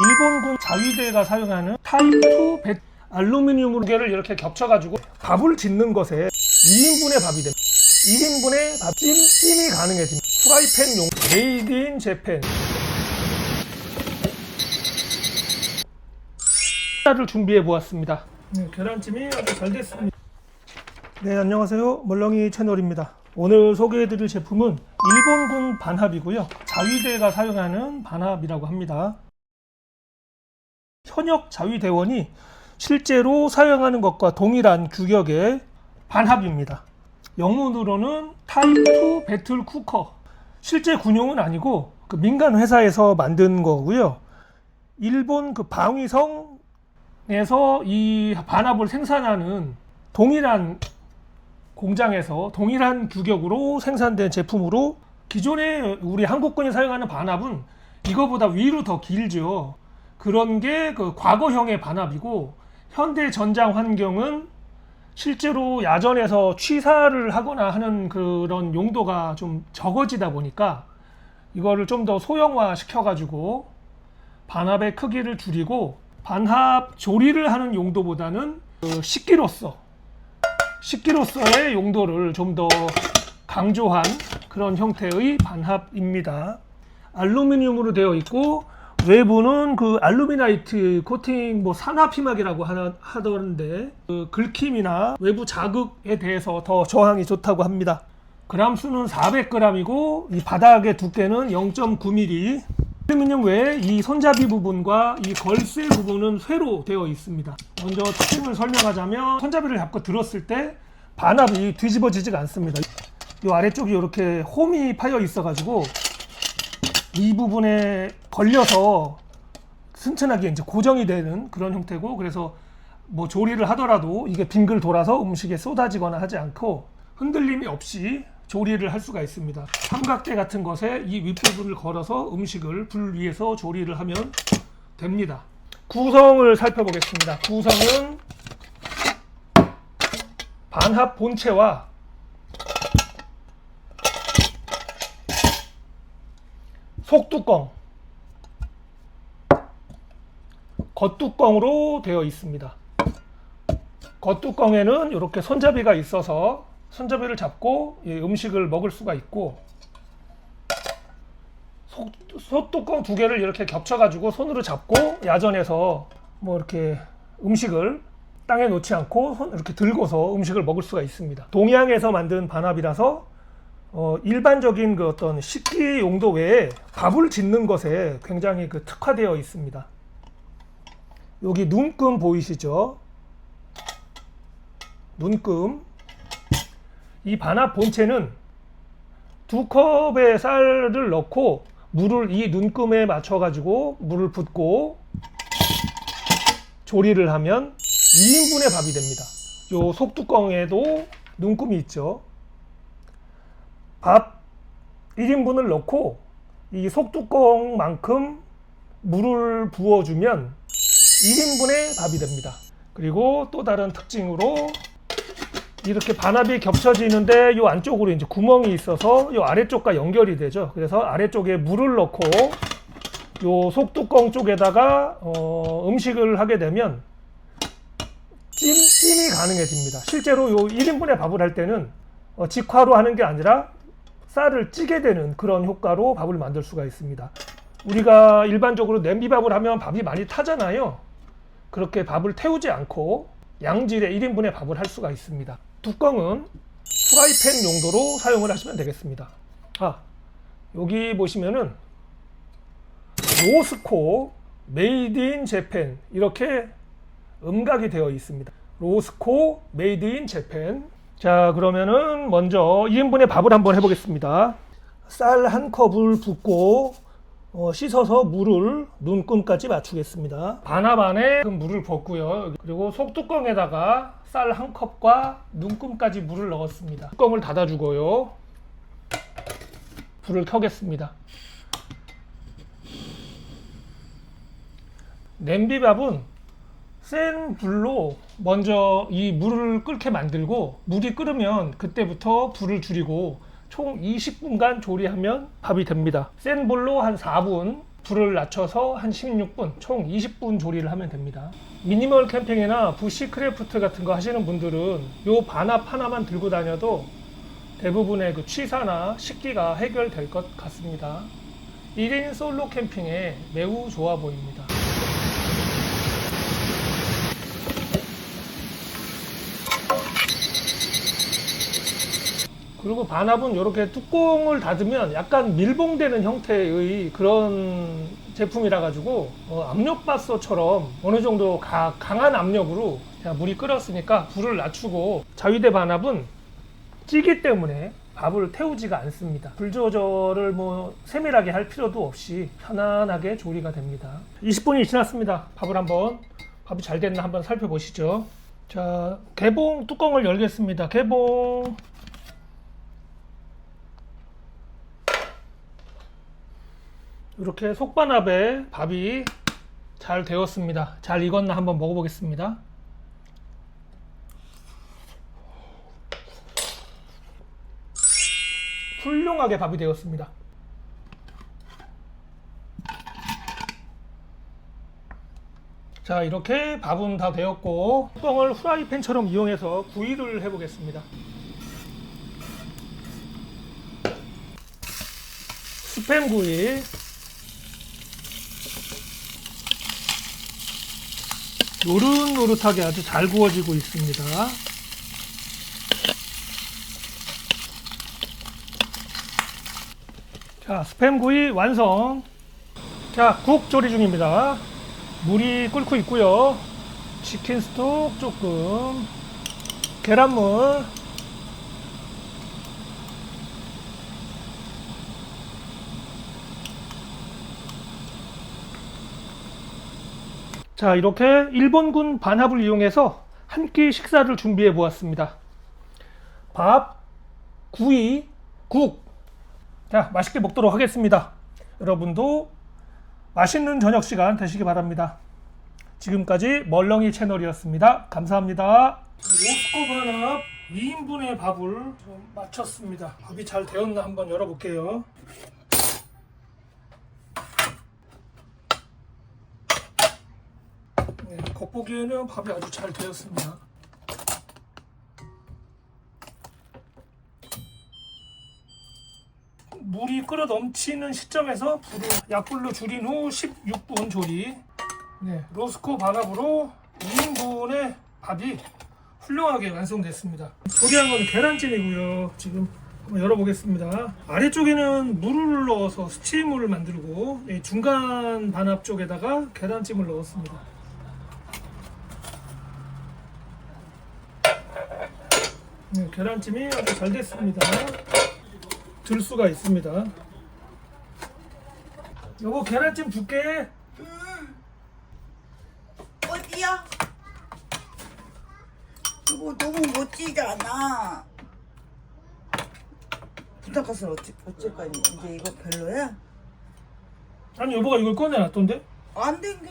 일본군 자위대가 사용하는 타입2 배 알루미늄 무게를 이렇게 겹쳐가지고 밥을 짓는 것에 2인분의 밥이 됩니다. 1인분의 밥, 찜, 찜이 가능해집니다. 프라이팬 용 메이드 인 재팬 를 준비해 보았습니다. 네, 계란찜이 아주 잘 됐습니다. 네, 안녕하세요. 멀렁이 채널입니다. 오늘 소개해드릴 제품은 일본군 반합이고요. 자위대가 사용하는 반합이라고 합니다. 현역 자위대원이 실제로 사용하는 것과 동일한 규격의 반합입니다. 영문으로는 타입 2 배틀 쿠커. 실제 군용은 아니고 그 민간 회사에서 만든 거고요. 일본 그 방위성에서 이 반합을 생산하는 동일한 공장에서 동일한 규격으로 생산된 제품으로 기존에 우리 한국군이 사용하는 반합은 이거보다 위로 더 길죠. 그런 게 그 과거형의 반합이고 현대 전장 환경은 실제로 야전에서 취사를 하거나 하는 그런 용도가 좀 적어지다 보니까 이거를 좀 더 소형화 시켜가지고 반합의 크기를 줄이고 반합 조리를 하는 용도보다는 그 식기로서 식기로서의 용도를 좀 더 강조한 그런 형태의 반합입니다. 알루미늄으로 되어 있고 외부는 그 알루미나이트 코팅 뭐 산화 피막이라고 하나, 하던데 그 긁힘이나 외부 자극에 대해서 더 저항이 좋다고 합니다. 그람 수는 400g이고 이 바닥의 두께는 0.9mm. 알루미늄 외에 이 손잡이 부분과 이 걸쇠 부분은 쇠로 되어 있습니다. 먼저 특징을 설명하자면 손잡이를 잡고 들었을 때 반합이 뒤집어지지가 않습니다. 이 아래쪽이 이렇게 홈이 파여 있어가지고 이 부분에 걸려서 튼튼하게 이제 고정이 되는 그런 형태고 그래서 뭐 조리를 하더라도 이게 빙글 돌아서 음식에 쏟아지거나 하지 않고 흔들림이 없이 조리를 할 수가 있습니다. 삼각대 같은 것에 이 윗부분을 걸어서 음식을 불 위에서 조리를 하면 됩니다. 구성을 살펴보겠습니다. 구성은 반합 본체와 속뚜껑, 겉뚜껑으로 되어 있습니다. 겉뚜껑에는 이렇게 손잡이가 있어서 손잡이를 잡고 이 음식을 먹을 수가 있고 속, 속뚜껑 두 개를 이렇게 겹쳐가지고 손으로 잡고 야전에서 뭐 이렇게 음식을 땅에 놓지 않고 손 이렇게 들고서 음식을 먹을 수가 있습니다. 동양에서 만든 반합이라서 어, 일반적인 그 어떤 식기 용도 외에 밥을 짓는 것에 굉장히 그 특화되어 있습니다. 여기 눈금 보이시죠? 눈금. 이 반합 본체는 두 컵의 쌀을 넣고 물을 이 눈금에 맞춰 가지고 물을 붓고 조리를 하면 2인분의 밥이 됩니다. 요 속뚜껑에도 눈금이 있죠. 밥 1인분을 넣고 이 속뚜껑만큼 물을 부어주면 1인분의 밥이 됩니다. 그리고 또 다른 특징으로 이렇게 반합이 겹쳐지는데 이 안쪽으로 이제 구멍이 있어서 이 아래쪽과 연결이 되죠. 그래서 아래쪽에 물을 넣고 요 속뚜껑 쪽에다가 어, 음식을 하게 되면 찜, 찜이 가능해집니다. 실제로 요 1인분의 밥을 할 때는 어, 직화로 하는 게 아니라 쌀을 찌게 되는 그런 효과로 밥을 만들 수가 있습니다. 우리가 일반적으로 냄비밥을 하면 밥이 많이 타잖아요. 그렇게 밥을 태우지 않고 양질의 1인분의 밥을 할 수가 있습니다. 뚜껑은 프라이팬 용도로 사용을 하시면 되겠습니다. 아, 여기 보시면은 로스코 메이드 인 재팬 이렇게 음각이 되어 있습니다. 로스코 메이드 인 재팬 자 그러면은 먼저 2인분의 밥을 한번 해보겠습니다. 쌀 한 컵을 붓고 어, 씻어서 물을 눈금까지 맞추겠습니다. 반합 안에 그 물을 붓고요. 그리고 속뚜껑에다가 쌀 한 컵과 눈금까지 물을 넣었습니다. 뚜껑을 닫아주고요. 불을 켜겠습니다. 냄비밥은 센 불로 먼저 이 물을 끓게 만들고 물이 끓으면 그때부터 불을 줄이고 총 20분간 조리하면 밥이 됩니다. 센 불로 한 4분 불을 낮춰서 한 16분, 총 20분 조리를 하면 됩니다. 미니멀 캠핑이나 부시 크래프트 같은 거 하시는 분들은 요 반합 하나만 들고 다녀도 대부분의 그 취사나 식기가 해결될 것 같습니다. 1인 솔로 캠핑에 매우 좋아 보입니다. 그리고 반합은 이렇게 뚜껑을 닫으면 약간 밀봉되는 형태의 그런 제품이라 가지고 어, 압력밥솥처럼 어느 정도 가- 강한 압력으로 물이 끓었으니까 불을 낮추고 자위대 반합은 찌기 때문에 밥을 태우지가 않습니다. 불 조절을 뭐 세밀하게 할 필요도 없이 편안하게 조리가 됩니다. 20분이 지났습니다. 밥을 한번 밥이 잘 됐나 한번 살펴보시죠. 자, 개봉 뚜껑을 열겠습니다. 개봉. 이렇게 속반합에 밥이 잘 되었습니다. 잘 익었나 한번 먹어보겠습니다. 훌륭하게 밥이 되었습니다. 자, 이렇게 밥은 다 되었고 뚜껑을 후라이팬처럼 이용해서 구이를 해보겠습니다. 스팸 구이 노릇노릇하게 아주 잘 구워지고 있습니다. 자, 스팸 구이 완성. 자, 국 조리 중입니다. 물이 끓고 있고요. 치킨 스톡 조금, 계란물, 자, 이렇게 일본군 반합을 이용해서 한 끼 식사를 준비해 보았습니다. 밥, 구이, 국. 자, 맛있게 먹도록 하겠습니다. 여러분도 맛있는 저녁 시간 되시기 바랍니다. 지금까지 멀렁이 채널이었습니다. 감사합니다. 로스코 반합 2인분의 밥을 좀 마쳤습니다. 밥이 잘 되었나 한번 열어볼게요. 네, 겉보기에는 밥이 아주 잘 되었습니다. 물이 끓어 넘치는 시점에서 불을 약불로 줄인 후 16분 조리. 네, 로스코 반합으로 2인분의 밥이 훌륭하게 완성됐습니다. 조리한 건 계란찜이고요. 지금 한번 열어보겠습니다. 아래쪽에는 물을 넣어서 스팀을 만들고 이 중간 반합 쪽에다가 계란찜을 넣었습니다. 네, 계란찜이 아주 잘 됐습니다. 들 수가 있습니다. 여보 계란찜 줄게. 어디야? 이거 너무 멋지잖아. 부탁해서 어찌, 어쩔 거니? 이제 이거 별로야? 아니 여보가 이걸 꺼내놨던데? 안 된 게.